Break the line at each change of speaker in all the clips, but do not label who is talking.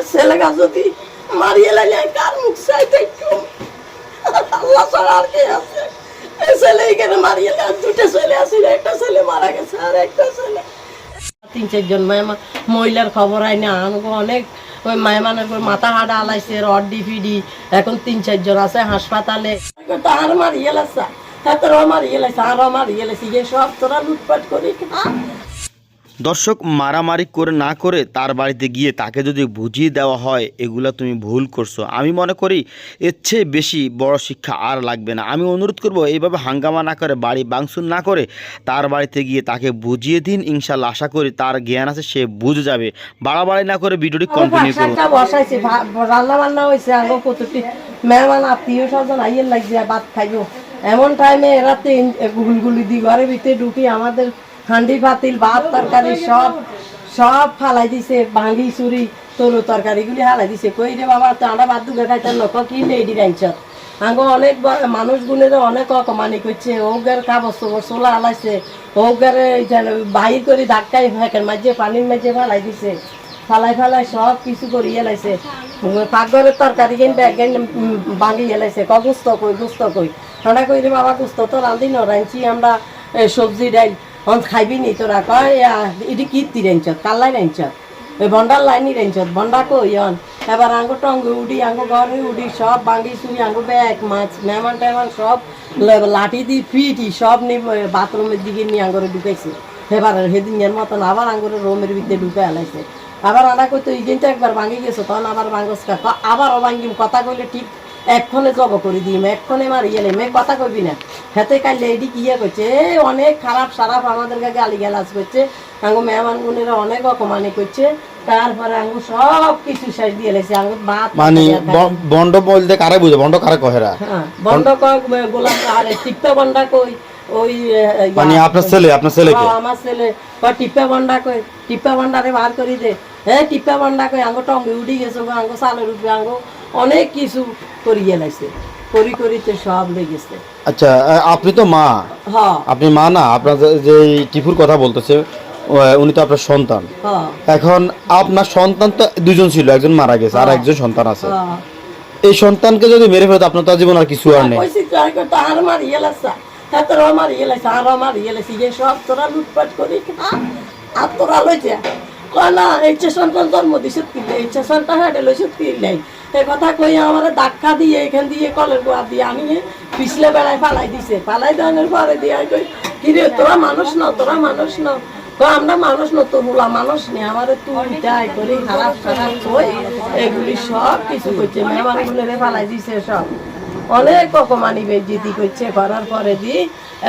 আমার ছেলেকে যদি মারিয়ে আমি কার মুখ একটু আল্লাহ ছাড়া আর কে আছে? এই ছেলে এখানে মারিয়ে লাইলে দুটো ছেলে আছে, একটা ছেলে মারা গেছে আর একটা ছেলে। তিন চারজন মহিলার খবর আইনে আমাকে অনেক। ওই মায়মানের উপর মাথা হাডা আলাইছে, রড ডিফিডি এখন তিন চারজন আছে হাসপাতালে। তার মারিয়ে হ্যাঁ তোর মারিয়ে লাইছে, আর মারিয়ে লাইছে যে সব তোরা লুটপাট করি খা।
দর্শক মারামারি করে না করে তার বাড়িতে গিয়ে তাকে যদি বুঝিয়ে দেওয়া হয় এগুলা তুমি ভুল করছ। আমি মনে করি এর চেয়ে বেশি বড় শিক্ষা আর লাগবে না। আমি অনুরোধ করব এইভাবে হাঙ্গামা না করে বাড়ি বাংসুন না করে তার বাড়িতে গিয়ে তাকে বুঝিয়ে দিন। ইনশাল্লাহ আশা করি তার জ্ঞান আছে সে বুঝে যাবে। বাড়াবাড়ি না করে ভিডিওটি কন্টিনিউ করুন।
বসাইছে রান্না বান্না হয়েছে আগে কতটি মেহমান আত্মীয় স্বজন আইয়ের লাগছে ভাত খাইবো। এমন টাইমে রাতে গুলগুলি দি ঘরের ভিতরে ঢুকি আমাদের হান্ডি পাতিল ভাত তরকারি, সব সব ফালাই দিছে ভাঙি চুরি, তরু তরকারিগুলি হালাই দিছে। কই রে বাবা, তো আমরা ভাত দুগে খাইতাম নক কি লেডি রাইছত আঙ্গো অনেক মানুষ গুণের অনেক অকমানি করছে, ওগের কাগজ চোপড় চোলা হালাইছে, ওগের বাহির করে ধাক্কাই ফেকের মাঝে, পানির মাঝে ফালাই দিছে। ফালাই ফালাই সব কিছু করিয়ে লাইছে। পাকঘরের তরকারি কিন ব্যাগ ভাঙিয়ে লাইছে ক, গুস্ত কই গুস্ত কই? আমরা কই রে বাবা, গুস্ত তো রাঁধি ন আমরা সবজি, ডাইল। অন খাইবি নি? তোরা কয় ইডি কীর্তি রেঞ্চত? কাল্লাই রেঞ্চত? ওই ভন্ডার লাইনি রেঞ্চত? ভন্ডা কই অন? এবার আঙ্গো টঙ্গে উডি, আঙ্গো ঘরে উডি, সব বাঙ্গি চুরি, আঙ্গো ব্যাগ, মাছ, মেহমান টেমান সব লাঠি দি, ফিটি, সব নি বাথরুমের দিকে নিয়ে আঙ্গরে ঢুকাইছে এবার সেদিনের মতন আবার আঙ্গুরে রোমের ভিতরে ঢুকে আলাইছে। আবার আনা কইতো, এই দিনটা একবার ভাঙি গেছো? তখন আবার ভাঙ্গস কা আবার অভাঙ্গিম কথা কইলে ঠিক এক্ষণে জব করে দিম এক্ষণে মার ইয়ে মে কথা কবি না। হেতে কাইলে এডি কি ইয়ে করছে? অনেক খারাপ সারাপ আমাদেরকে গালি গালাজ করছে। আঙ্গু মেহমান গুনেরা অনেক অপমানি করছে। তারপরে আঙ্গু সব কিছু শেষ দিয়ে লেছে। আঙ্গু ভাত
মানে বন্ড বলতে কারে বুঝে? বন্ড কারে কহেরা
হ্যাঁ বন্ধ কয় গোলাপ আর টিপ্পা বন্ডা কই? ওই
মানে আপনার ছেলে আপনার ছেলেকে
হ্যাঁ, আমার ছেলে। কয় টিপ্পা বন্ডা কই? টিপ্পা বন্ডারে বার করি দে। হে টিপ্পা বন্ডা কই? আঙ্গো টঙ্গে উঠি গেছে গো আঙ্গো চালের উপরে। আঙ্গো অনেক কিছু করিয়ে লাইছে করি করিতে সব লেগেছে।
আচ্ছা আপনি তো মা।
হ্যাঁ।
আপনি মা না আপনার যে- টিপুর কথা বলতেছে উনি তো আপনার সন্তান।
হ্যাঁ।
এখন আপনার সন্তান তো দুজন ছিল একজন মারা গেছে আর একজন সন্তান আছে।
হ্যাঁ।
এই সন্তানকে যদি মেরে ফেলতো আপনার তো জীবন আর কিছু আর নেই।
আর মার লাগছে হ্যাঁ তোরা মার লাগছে আর মার ইয়ে লাগছে যে সব তোরা লুটপাট করি আর তোরা লইছে। কয় না এইচে সন্তান জন্ম দিছে এইচে সন্তান হেঁটে লইছে এই কথা কই আমার ধাক্কা দিয়ে এখান দিয়ে কলের গোয়া দিয়ে আমি পিছলে বেড়ায় পালাই দিছে। পালাই দেওয়ানোর পরে দিয়ে কই, কিরে, তোরা মানুষ ন, তোরা মানুষ ন। তো আমরা মানুষ না তো মানুষ নেই। আমার তুই যাই করি, খারাপ খারাপ কই, এগুলি সব কিছু করছে গুলোরে ফালাই দিছে সব। অনেক অপমানি বেজিতি করছে, করার পরে দি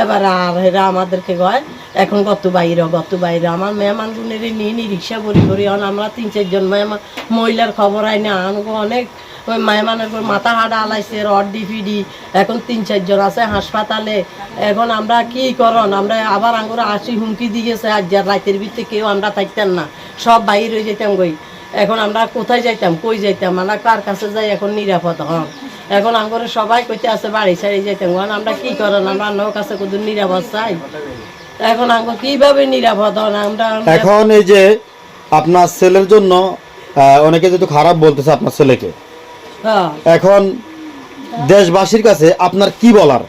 এবার আর এরা আমাদেরকে কয়, এখন গত বাইরে গত বাইরে, আমার মেহমান গুনের নিয়ে নি, রিক্সা করি করি এখন আমরা তিন চারজন মেহমান, মহিলার খবর আই না আমাকে অনেক ওই মেহমানের মাথা হাডা আলাইছে, রড ডিফিডি এখন তিন চারজন আছে হাসপাতালে, এখন আমরা কি করন, আমরা আবার আঙ্গুরে আসি, হুমকি দিয়েছে আজ যার রাতের ভিতরে কেউ আমরা থাকতাম না, সব বাইরে হয়ে যেতাম গই এখন আমরা কোথায় যাইতাম, কই যাইতাম, আমরা কার কাছে যাই, এখন নিরাপদ হন। এখন আমরা সবাই কইতে আছে বাড়ি ছাড়ি যেতে আমরা কি করেন? আমরা নৌ কাছে কত নিরাপদ চাই? এখন আমরা কীভাবে নিরাপদ হন? আমরা
এখন এই যে আপনার ছেলের জন্য অনেকে যেহেতু খারাপ বলতেছে আপনার ছেলেকে।
হ্যাঁ।
এখন দেশবাসীর কাছে আপনার কি বলার?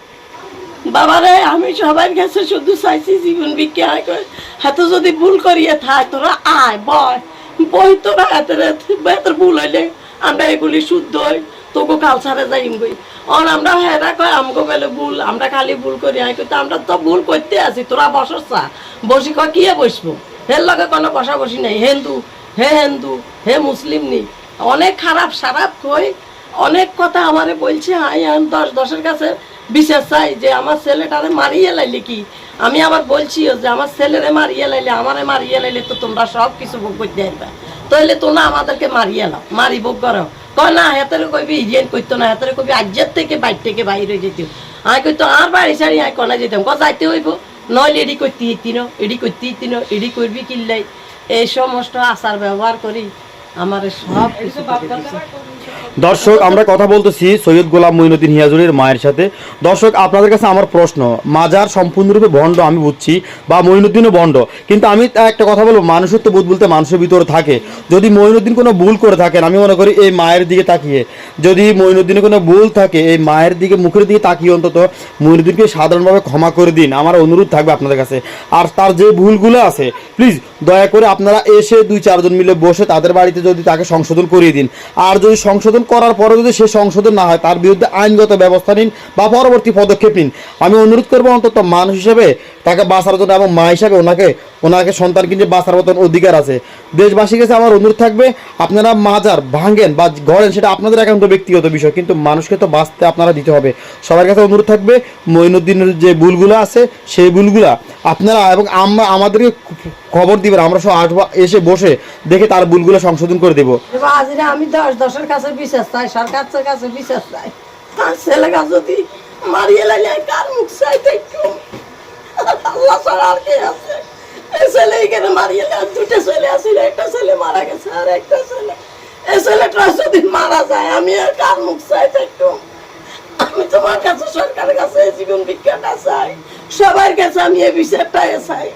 বাবারে আমি সবার কাছে শুধু চাইছি জীবন বিজ্ঞান হাতে যদি ভুল করিয়ে থাক তোরা আয় বয়। বই তোরা হাতের ভুল হইলে আমরা এগুলি শুদ্ধ হই। তোকে কাল ছাড়ে যাইম গই অন আমরা হেরা কয়, আমগো বেলে ভুল, আমরা খালি ভুল করি আয় কিন্তু আমরা তো ভুল করতে আছি, তোরা বসস চা। বসি কয়, কিয়ে বসবো? হের লগে কোনো বসা বসি নাই, হিন্দু, হে হিন্দু, হে মুসলিম নি। অনেক খারাপ সারাপ কই, অনেক কথা আমারে বলছে, আই, আমি দশ দশের কাছে বিশেষ চাই যে আমার ছেলেটারে মারিয়ে লাইলে কি? আমি আবার বলছিও যে, আমার ছেলেরে মারিয়ে লাইলে, আমারে মারিয়ে লাইলে তো তোমরা সব কিছু ভোগ করতে পারবে তাহলে তোমরা আমাদেরকে মারিয়ে লাও মারি ভোগ করো। কয় না হেতারে কইবি হিরিয়ান করতো না হেতারে কইবি আজ্যের থেকে বাইর থেকে বাইরে যেত আমি কইতো আর বাড়ি সারি আয় কনা যেতাম। ক যাইতে হইব। নইলে এডি করতে ইতিন এডি করতে ইতিন এডি করবি কিল্লাই এই সমস্ত আচার ব্যবহার করি আমার সব কিছু।
দর্শক, আমরা কথা বলতেছি সৈয়দ গোলাম মঈনুদ্দিন হিয়াজুরের মায়ের সাথে। দর্শক, আপনাদের কাছে আমার প্রশ্ন, মাজার সম্পূর্ণরূপে ভণ্ড আমি বুঝছি বা মঈনুদ্দিনও ভণ্ড, কিন্তু আমি একটা কথা বলব মানুষের তো বোধ বলতে মানুষের ভিতরে থাকে। যদি মঈনুদ্দিন কোনো ভুল করে থাকেন, আমি মনে করি এই মায়ের দিকে তাকিয়ে। যদি মঈনুদ্দিনের কোনো ভুল থাকে, এই মায়ের দিকে, মুখের দিকে তাকিয়ে অন্তত মঈনুদ্দিনকে সাধারণভাবে ক্ষমা করে দিন। আমার অনুরোধ থাকবে আপনাদের কাছে। আর তার যে ভুলগুলো আছে, প্লিজ দয়া করে আপনারা এসে দুই চারজন মিলে বসে তাদের বাড়িতে যদি তাকে সংশোধন করিয়ে দিন। আর যদি সংশোধন করার পরে যদি সে সংশোধন না হয়, তার বিরুদ্ধে আইনগত ব্যবস্থা নিন বা পরবর্তী পদক্ষেপ নিন। আমি অনুরোধ করব অন্তত মানুষ হিসেবে তাকে বাঁচার জন্য এবং মা হিসাবে ওনাকে ওনাকে সন্তান কিনে বাঁচার মতন অধিকার আছে। দেশবাসীর কাছে আমার অনুরোধ থাকবে, আপনারা মাজার ভাঙেন বা গড়েন, সেটা আপনাদের একান্ত ব্যক্তিগত বিষয়, কিন্তু মানুষকে তো বাঁচতে আপনারা দিতে হবে। সবার কাছে অনুরোধ থাকবে, মঈনুদ্দিনের যে ভুলগুলো আছে, সেই ভুলগুলা আপনারা এবং আমরা, আমাদেরকে খবর দিবেন, আমরা সব আসব, এসে বসে দেখে তার ভুলগুলো সংশোধন করে দেবো।
আমি দশ দশের কাছে বিশ্বাস চাই সরকারের কাছে বিশ্বাস চাই। তার ছেলেকে যদি মারিয়ে লাগে কার মুখ চাইতে আল্লাহ ছাড়া কে আছে? ছেলে এখানে মারিয়ে দুটো ছেলে আছিল একটা ছেলে মারা গেছে আর একটা ছেলে। এই ছেলেটা যায়, আমি আর মুখ চাইতে একটু আমি তোমার কাছে সরকারের কাছে জীবন বিজ্ঞানটা চাই, সবার কাছে আমি এই বিচারটা চাই।